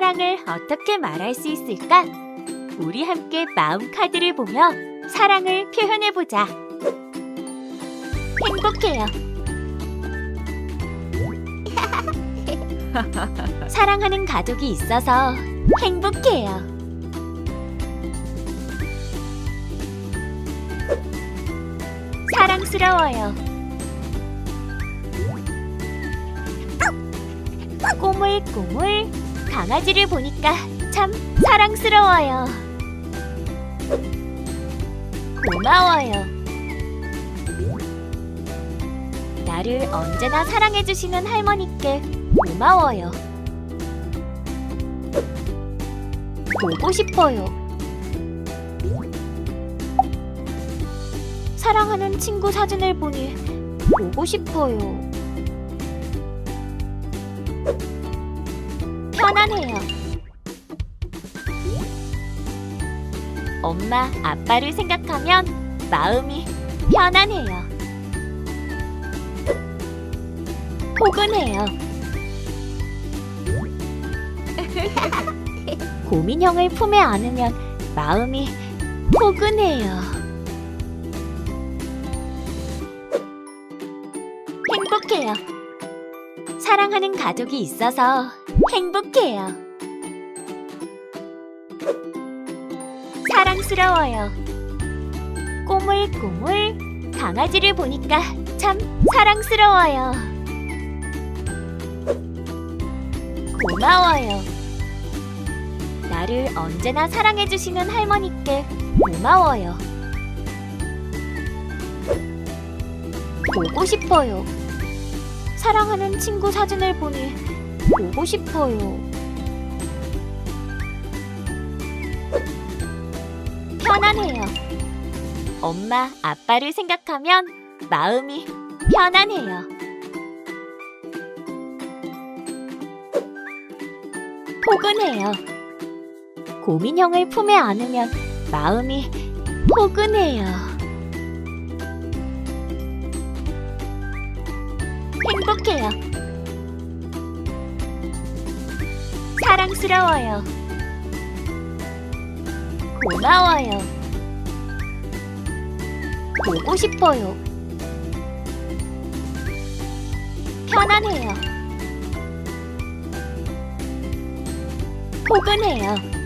사랑을 어떻게 말할 수 있을까? 우리 함께 마음 카드를 보며 사랑을 표현해 보자. 행복해요. 사랑하는 가족이 있어서 행복해요. 사랑스러워요. 꼬물꼬물 강아지를 보니까 참 사랑스러워요. 고마워요. 나를 언제나 사랑해주시는 할머니께 고마워요. 보고 싶어요. 사랑하는 친구 사진을 보니 보고 싶어요. 편안해요. 엄마, 아빠를 생각하면 마음이 편안해요. 포근해요. 고민형을 품에 안으면 마음이 포근해요. 행복해요. 사랑하는 가족이 있어서 행복해요. 사랑스러워요. 꼬물꼬물 강아지를 보니까 참 사랑스러워요. 고마워요. 나를 언제나 사랑해주시는 할머니께 고마워요. 보고 싶어요. 사랑하는 친구 사진을 보니 보고 싶어요. 편안해요. 엄마, 아빠를 생각하면 마음이 편안해요. 포근해요. 고민형을 품에 안으면 마음이 포근해요. 행복해요. 사랑스러워요. 고마워요. 보고 싶어요. 편안해요. 포근해요.